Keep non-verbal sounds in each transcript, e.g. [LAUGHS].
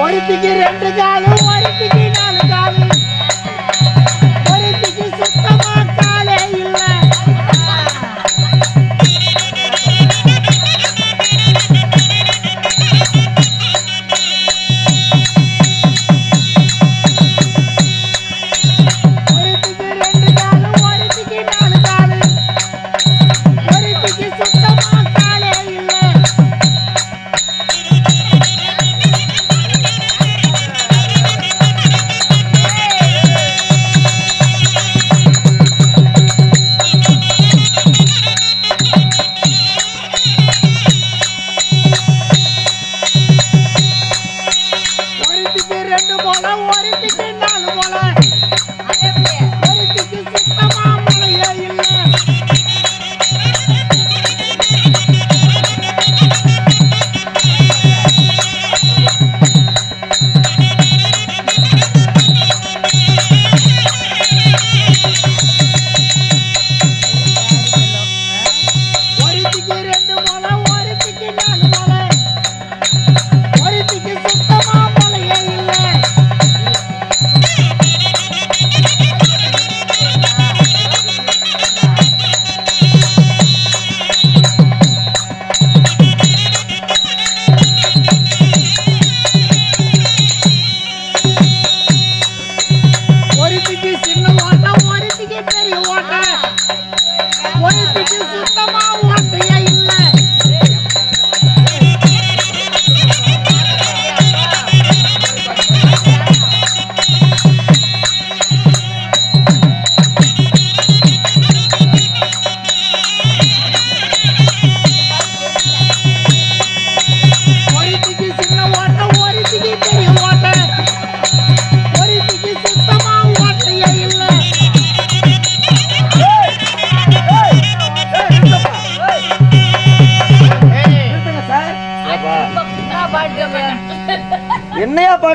ஒருத்திக்கு ரெண்டு காலு ஒருத்திக்கு நாலு காலு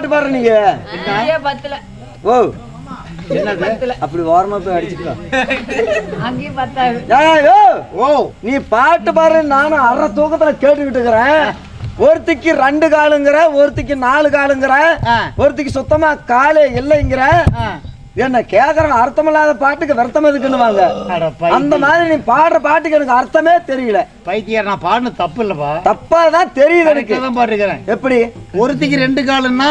பாட்டு பாடுற நீங்க? பத்துல. ஓ. அப்படி போய் அடிச்சுக்கலாம் நீ பாட்டு பாரு நானும் அரை தூக்கத்துல கேட்டுக்கிட்டு இருக்கிறேன். ஒருத்திக்கு ரெண்டு காலுங்கிற ஒருத்திக்கு நாலு காலுங்கிற. ஒருத்திக்கு சுத்தமா காலே இல்லைங்கிற. என்ன கேக்குறேன் அர்த்தமில்லாத பாட்டுக்கு விரத்தம் எதுக்குன்னுவாங்க. அந்த மாதிரி நீ பாடுற பாட்டுக்கு எனக்கு அர்த்தமே தெரியல. பைத்தியார் நான் பாடின தப்பு இல்லப்பா. தப்பா தான் தெரியுது எனக்கு. தான் பாட்டுக்கிறேன் எப்படி? ஒருத்திக்கு ரெண்டு காலுன்னா.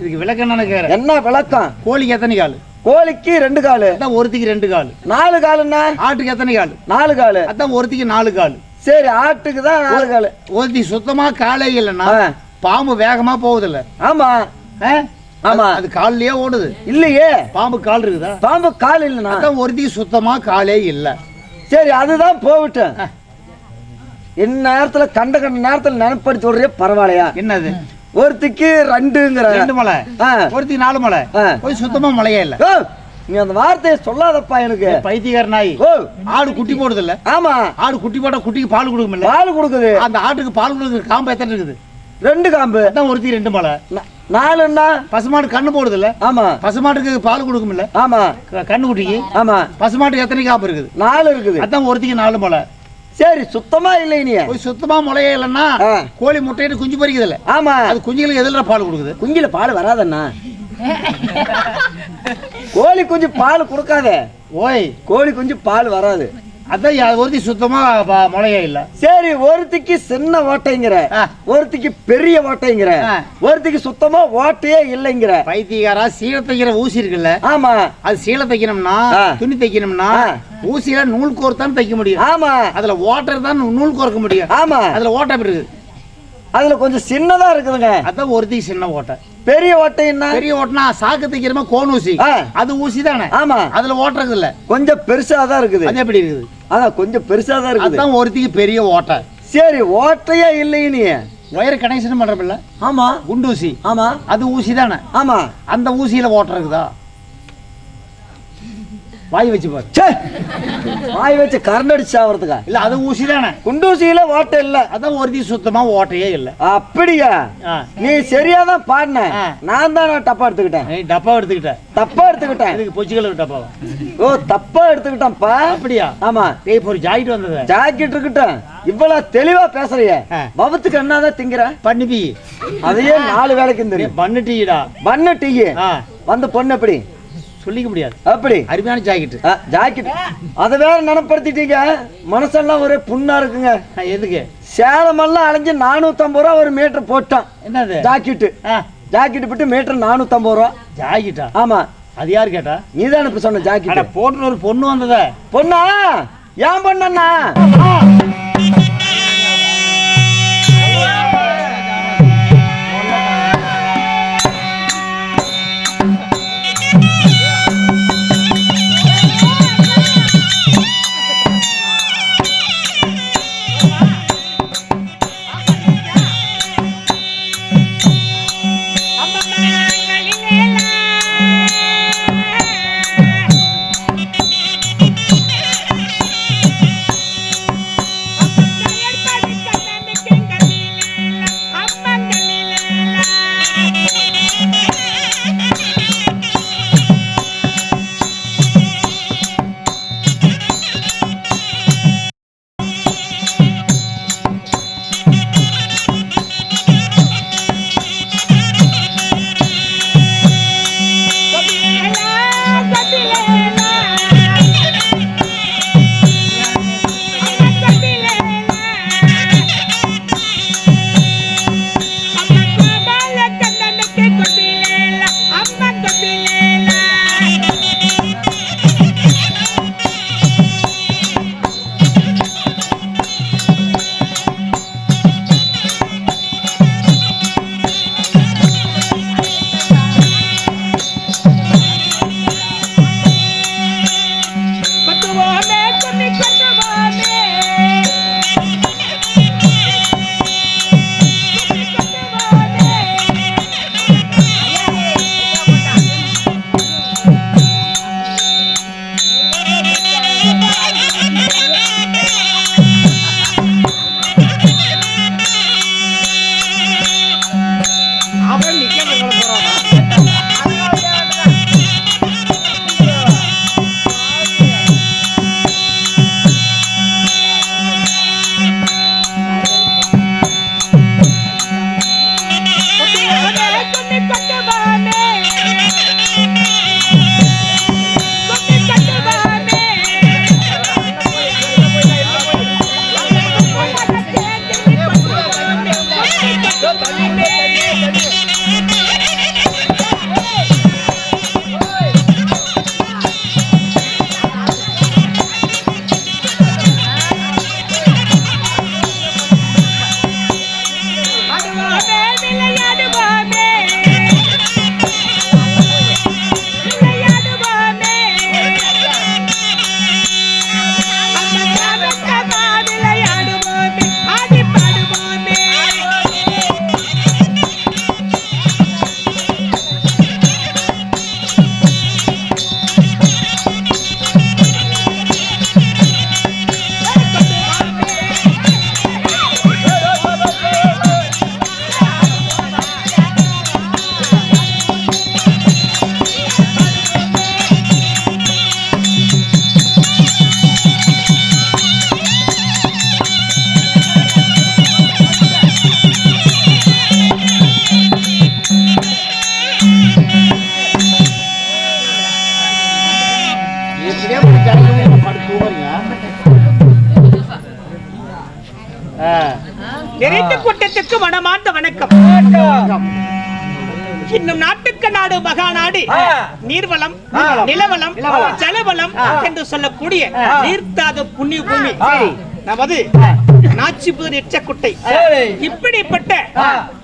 இதுக்கு விளக்கம் நினைக்கிறேன் என்ன விளக்கம்? கோழிக்கு எத்தனை காலு? கோழிக்கு ரெண்டு காலு. அதான் ஒருத்திக்கு ரெண்டு காலு. நாலு காலுன்னா? ஆட்டுக்கு எத்தனை காலு? நாலு காலு. அதான் ஒருத்திக்கு நாலு காலு. சரி ஆட்டுக்கு தான் நாலு காலு. ஒருத்தி சுத்தமா காலே இல்லைன்னா. பாம்பு வேகமா போகுதில்ல ஆமா? ஆமா. அது- கால்லயே ஓடுது. இல்லையே. பாம்பு கால் இருக்குதா? பாம்பு கால் இல்லைண்ணா. அதான் ஒருத்திக்கு சுத்தமா காலே இல்ல. சரி அதுதான் போகட்டும். என்ன நேரத்துல கண்ட கண்ட நேரத்துல நினைப்படி சொல்றே பரவாயில்லையா? என்னது? ஒருத்திக்கு ரெண்டுங்கிற. ரெண்டு மலை. ஆ. ஒருத்திக்கு நாலு மலை. போய் சுத்தமா மழையே இல்ல. நீ அந்த வார்த்தையை சொல்லாதப்பா எனக்கு. பைத்தியக்கார நாய். ஓ. ஆடு குட்டி போடுது இல்ல? ஆமா. ஆடு குட்டி போட்டா குட்டிக்கு பால் கொடுக்குமில்ல? பால் கொடுக்குது. அந்த ஆட்டுக்கு பால் கொடுக்குற காம்பு எத்தனை இருக்குது? ரெண்டு காம்பு. அதான் ஒருத்தி ரெண்டு மலை. நாலுன்னா பசுமாடு கண்ணு போடுது இல்ல ஆமா. பசுமாட்டுக்கு பால் கொடுக்குமில்ல. ஆமா. க- கண்ணு குட்டிக்கு. ஆமா. பசுமாட்டுக்கு எத்தனை காம்பு இருக்குது? நாலு இருக்குது. அதான் ஒருத்திக்கு நாலு மலை சரி சுத்தமா இல்லை நீ. போய் சுத்தமா முளையே இல்லைன்னா. கோழி முட்டையிட்டு குஞ்சு பறிக்குது இல்ல ஆமா. அது குஞ்சுகளுக்கு எதிர பால் கொடுக்குது? குஞ்சில பால் வராதண்ணா. [LAUGHS] கோழி குஞ்சு பால் கொடுக்காத. ஓய். கோழி குஞ்சு பால் வராது. அதான் ஒருத்தி சுத்தமா ப- முளையே இல்ல. சரி ஒருத்திக்கு சின்ன ஓட்டைங்கிற. ஒருத்திக்கு பெரிய ஓட்டைங்கிற. ஒருத்திக்கு சுத்தமா ஓட்டையே இல்லைங்கிற. பைத்தியக்காரா சீலை தைக்கிற ஊசி இருக்குல்ல? ஆமா. அது சீலை தைக்கணும்னா. துணி தைக்கணும்னா. ஊசியில நூல் கோர்த்தான் தைக்க முடியும். ஆமா. அதுல ஓட்டர் தான் நூல் கோர்க்க முடியும். ஆமா. அதுல ஓட்டை எப்படி இருக்குது அதுல கொஞ்சம் சின்னதா இருக்குதுங்க. அதான் ஒருத்திக்கு சின்ன ஓட்டை பெரிய ஓட்டைன்னா பெரிய ஓட்டனா சாக்கு தைக்கிறமா கோன் ஊசி. அது ஊசி தானே ஆமா. அதுல ஓட்டுறது இல்ல கொஞ்சம் பெருசா தான் இருக்குது. அது எப்படி இருக்குது? அதான் கொஞ்சம் பெருசா தான் இருக்குது. அதான் ஒருத்திக்கு பெரிய ஓட்டை. சரி ஓட்டையே இல்லையே நீ? ஒயர் கனெக்ஷன் பண்றப்பில்ல ஆமா. குண்டு ஊசி ஆமா. அது ஊசி தானே ஆமா. அந்த ஊசியில ஓட்டை இருக்குதா? வாய் வச்சு பாரு. ச்சே! வாய் வச்சு கரண்ட் அடிச்சு சாவறதுக்கா? இல்ல அது ஊசி தானே குண்டூசியில ஓட்டை இல்ல. அதான் ஒருத்தி சுத்தமா ஓட்டையே இல்ல. அப்படியா. நீ சரியா தான் பாடின. நான் தான் தப்பா எடுத்துக்கிட்டேன். டப்பா எடுத்துக்கிட்ட தப்பா எடுத்துக்கிட்டேன். இதுக்கு பொச்சிக்கல டப்பா ஓ தப்பா எடுத்துக்கிட்டேன்ப்பா. அப்படியா? ஆமா. இப்போ ஒரு ஜாக்கெட் வந்தது. ஜாக்கெட் இருக்கட்டும் இவ்வளவு தெளிவா பேசுறிய. பவத்துக்கு என்னதான் திங்கிற? பண்ணிப்பி அதையே நாலு வேலைக்கும் நீ தெரியும். பண்ணு டீடா பண்ண டீ. வந்து பொண்ணு எப்படி? சொல்லிக்க முடியாது. அப்படி? அருமையான ஜாக்கெட் ஜாக்கெட் அதை வேற நினைப்படுத்திட்டீங்க. மனசெல்லாம் ஒரே புண்ணா இருக்குங்க. எதுக்கு? சேலமெல்லாம் அலைஞ்சு நானூத்தம்பது ரூபா ஒரு மீட்டர் போட்டான். என்னது? ஜாக்கெட்டு ஆ. ஜாக்கெட் போட்டு மீட்டர் நானூத்தம்பது ரூபா. ஜாக்கெட்டா ஆமா. அது யார் கேட்டா? நீதான் இப்ப சொன்ன ஜாக்கெட் போட்டுன்னு ஒரு பொண்ணு வந்ததா. பொண்ணா? ஏன் பொண்ணா நாட்டுக்கு நாடு மகாநாடு நீர்வளம் நிலவளம் ஜலவளம் என்று சொல்லக்கூடிய நீர்த்தாத புண்ணிய பூமி நமது நாச்சிபுதர் எச்சக்குட்டை. இப்படிப்பட்ட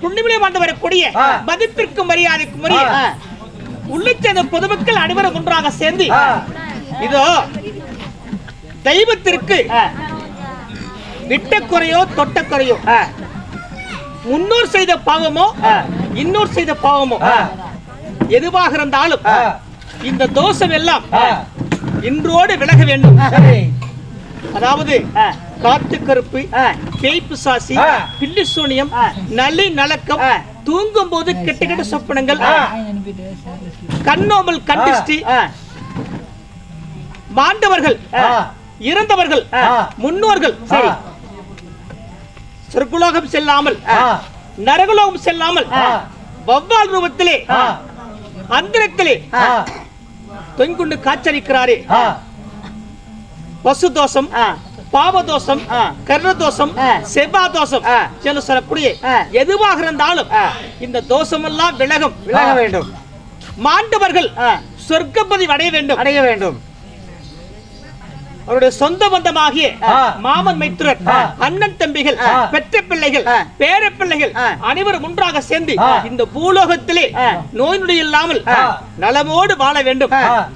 புண்ணியமிலே வாழ்ந்து வரக்கூடிய மதிப்பிற்கும் மரியாதைக்கும் சேர்ந்த பொதுமக்கள் அனைவரும் ஒன்றாக சேர்ந்து இதோ தெய்வத்திற்கு விட்ட குறையோ தொட்ட குறையோ முன்னோர் செய்த பாவமோ இன்னோர் செய்த பாவமோ எதுவாக இருந்தாலும் இந்த தோஷம் எல்லாம் இன்றோடு விலக வேண்டும். அதாவது காட்டு கருப்பு பேய்ப்பு சாசி பில்லி சூனியம் நலி நலக்கம் தூங்கும் போது கெட்ட கெட்ட சொப்பனங்கள் கண்ணோமல் கண்டிஷ்டி மாண்டவர்கள் இறந்தவர்கள் முன்னோர்கள் சரி. சொர்க்குலோகம் செல்லாமல் நரகலோகம் செல்லாமல் வவ்வால் ரூபத்திலே அந்தரத்திலே காட்சளிக்கிறாரே ஆ, பசு தோஷம் ஆ. பாவ தோஷம் ஆ. கர்ண தோஷம். செவ்வா தோஷம். என்று சொல்லக்கூடிய. எதுவாக இருந்தாலும். இந்த தோஷமெல்லாம் விலகும் விலக வேண்டும் மாண்டவர்கள். சொர்க்கப்பதி அடைய வேண்டும் அடைய வேண்டும் அவருடைய சொந்த பந்தமாகிய. மாமன் மைத்துரர். அண்ணன் தம்பிகள். பெற்ற பிள்ளைகள். பேர பிள்ளைகள். அனைவரும் ஒன்றாக சேர்ந்து. இந்த பூலோகத்திலே. நோய் நொடி இல்லாமல். நலமோடு வாழ வேண்டும்.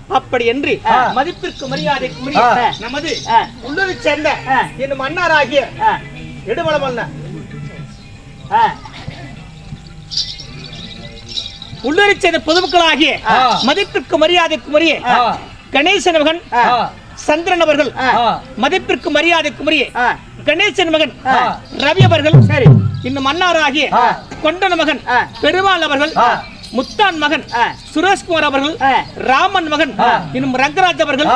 அப்படி என்று. மதிப்பிற்கு மரியாதைக்கு. நமது. உள்ளூரை சேர்ந்த ஆ. என் மன்னாராகிய ஆ. இடுமலமல்ல ஆ. உள்ளூரை சேர்ந்த பொதுமக்களாகிய. மதிப்பிற்கு மரியாதைக்கு ஆ, கணேசன் மகன் சந்திரன் அவர்கள் மதிப்பிற்கு மரியாதைக்கு உரிய ஆ. கணேசன் மகன். ரவி அவர்கள் சரி இன்னும் மன்னாராகிய. கொண்டன மகன். பெருமாள் அவர்கள். முத்தான் மகன். சுரேஷ்குமார் அவர்கள். ராமன் மகன். இன்னும் ரங்கராஜ் அவர்கள்.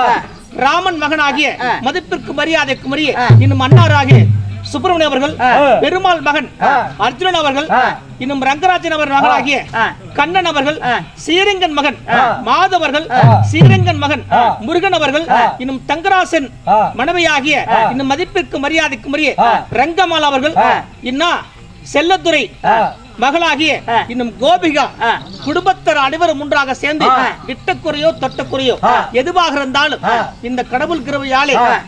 ராமன் மகன் ஆகிய ஆ. மதிப்பிற்கு மரியாதைக்கு மரிய ஆ. இன்னும் மன்னாராகிய சுப்பிரமணிய அவர்கள். பெருமாள் மகன். அர்ஜுனன் அவர்கள். இன்னும் ரங்கராஜன் அவர் மகனாகிய. கண்ணன் அவர்கள் ஆ. சீரங்கன் மகன். மாதவர்கள் ஆ. சீரங்கன் மகன். முருகன் அவர்கள். இன்னும் தங்கராசன். மனைவியாகிய. இன்னும் மதிப்பிற்கு மரியாதைக்கு மரிய ஆ. ரங்கமால் அவர்கள் ஆ. இன்னா செல்லத்துறை. மகளாகிய. இன்னும் கோபிகா. குடும்பத்தர் அனைவரும் ஒன்றாக சேர்ந்து. விட்டக்குறையோ தொட்டக்குறையோ. எதுவாக இருந்தாலும். இந்த கடவுள் கிருபையாலே ஆ.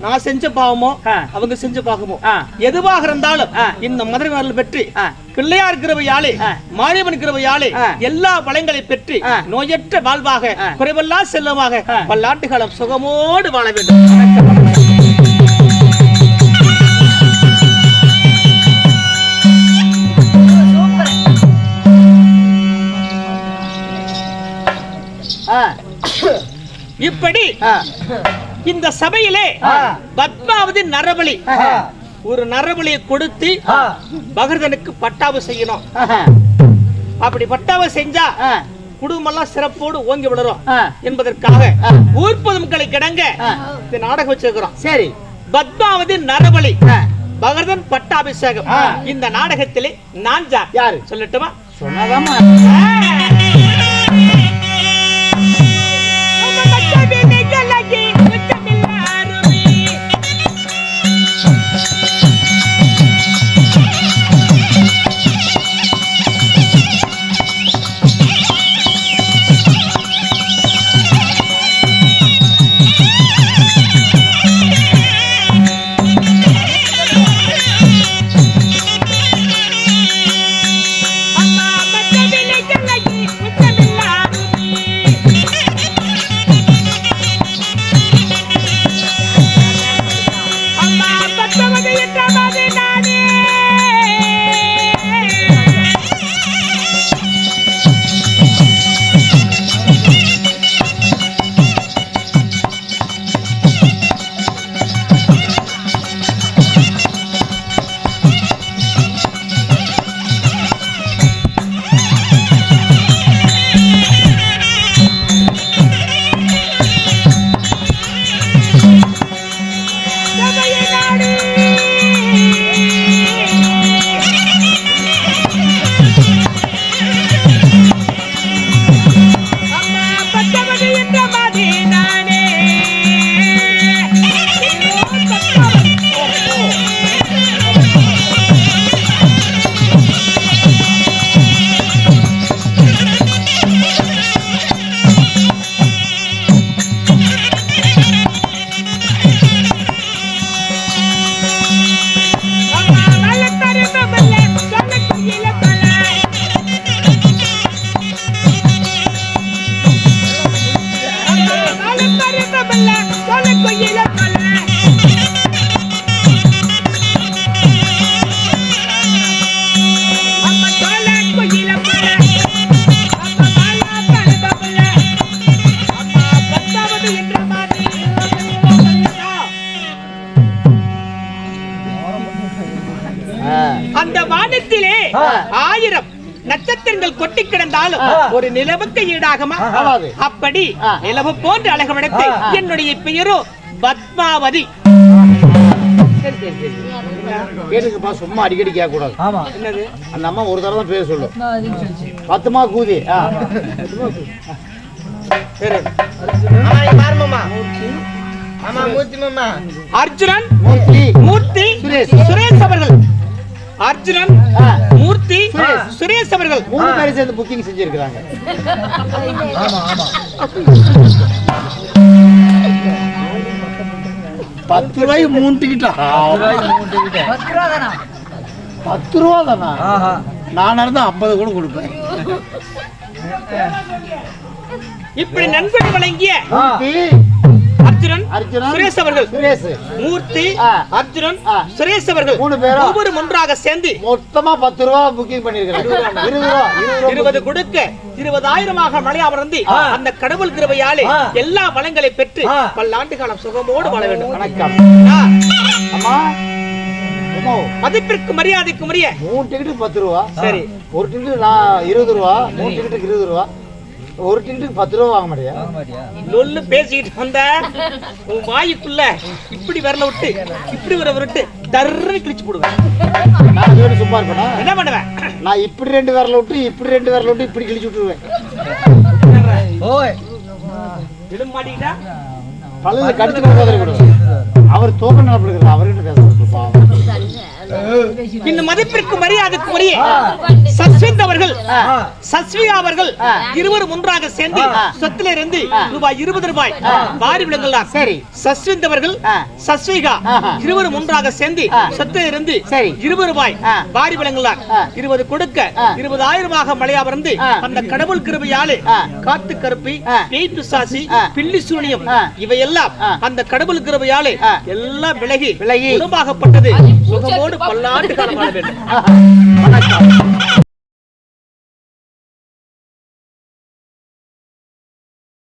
நான் செஞ்ச பாவமோ. அவங்க செஞ்ச பாவமோ. எதுவாக இருந்தாலும். இந்த மதுரை பெற்று ஆ. பிள்ளையார் கிருபையாலே ஆ. மாரியம்மன் ஆ. எல்லா வளங்களை பெற்று. நோயற்ற வாழ்வாக ஆ. குறைவல்லா செல்வமாக ஆ. பல்லாண்டு காலம் சுகமோடு வாழ வேண்டும். இப்படி. இந்த சபையிலே. பத்மாவதி நரபலி ஒரு நரபலியை கொடுத்து பகர்தனுக்கு பட்டாவு செய்யணும். அப்படி பட்டாவை செஞ்சா ஆ. குடும்பம்லாம் சிறப்போடு ஓங்கி விடுறோம். என்பதற்காக ஆ. ஊர் பொதுமக்களை கிடங்க. இந்த நாடகம் வச்சிருக்கிறோம் சரி பத்மாவதி நரபலி. பகர்தன் பட்டாபிஷேகம். இந்த நாடகத்திலே நான் யாரு? சொல்லட்டுமா சொன்னதாமா ஒரு நிலவுக்கு ஈடாகுமா? ஆகாது. அப்படி. நிலவு போன்று அழகு படைத்து ஆ. என்னுடைய பெயரோ பத்மாவதி. கேட்டுக்கப்பா சும்மா அடிக்கடி கேட்க கூடாது அந்த அம்மா ஒரு தடவை தான் பேர் சொல்லும். பத்துமா கூதி அர்ஜுனன் மூர்த்தி. சுரேஷ் அவர்கள். அர்ஜுனன். மூர்த்தி சுரேஷ். சுரேஷ் அவர்கள். மூணு பேரும் சேர்ந்து புக்கிங் செஞ்சிருக்கிறாங்க. ஆமா பத்து ரூபாய்க்கு மூணு டிக்கெட்டா பத்து ரூபா தானா? பத்து ரூபா தானா? ஆஹா. நானா இருந்தா ஐம்பது கூட கொடுப்பேன். இப்படி நன்கொடை வழங்கிய அர்ஜுனன் சுரேஷ் அவர்கள் சுரேஷ் மூர்த்தி ஆ. அர்ஜுனன் ஆ. சுரேஷ் அவர்கள் மூணு பேரும். ஒவ்வொரு ஒன்றாக சேர்ந்து மொத்தமா பத்து ரூபா புக்கிங் பண்ணிருக்கிறேன் இருபது ரூபா இருபது ரூபா இருபது கொடுக்க இருபதாயிரமாக மழை அமர்ந்து அந்த கடவுள் கிருபையாலே. எல்லா வளங்களை பெற்று. பல்லாண்டு காலம் சுகமோடு வாழ வேண்டும் வணக்கம். அம்மா மதிப்பிற்கு மரியாதைக்கு உரிய மூணு டிக்கெட்டு பத்து ரூபா சரி ஒரு டிக்கெட்டு நான் இருபது ரூபா மூணு டிக்கெட்டுக்கு இருபது ரூபா ஒரு டிக்கெட்டுக்கு பத்து ரூபா வாங்க மாட்டியா? வாங்க மாட்டியா? லொல்லு பேசிக்கிட்டு வந்த. உன் வாய்க்குள்ள இப்படி விரல விட்டு இப்படி வர விட்டு தர்றி கிழிச்சு போடுவேன். நான் அது வரைக்கும் சும்மா இருப்பேனா? என்ன பண்ணுவேன்? நான் இப்படி ரெண்டு விரல விட்டு இப்படி ரெண்டு விரல விட்டு இப்படி கிழிச்சு விட்டுருவேன். ஓய் விட மாட்டீங்களா? பல்லு கடிச்சு போதே கூட. அவர் தோக்க நடப்படுகிறார் அவர்கிட்ட பேச பாவம் இந்த மதிப்பிற்கு மரியாதைக்கு உரிய சஸ்விந்த் அவர்கள் சஸ்வியா அவர்கள் இருவரும் ஒன்றாக சேர்ந்து சொத்துல இருந்து ரூபாய் இருபது ரூபாய் வாரி விடுங்களாம் சரி. சஸ்விந்த் அவர்கள். சஸ்விகா. இருவரும் ஒன்றாக சேர்ந்து சொத்துல இருந்து சரி. இருபது ரூபாய். வாரி விளங்கலாம் ஆ. இருபது கொடுக்க. இருபதாயிரமாக ஆ. அந்த கடவுள் கிருபையாலே. காத்து கருப்பி. பேய் பிசாசி. பில்லி சூனியம். இவையெல்லாம். அந்த கடவுள் கிருபையாலே. எல்லாம் விலகி விலகி. குணமாகப்பட்டது சுகமோடு பல்லாண்டு காலம் வேண்டும்.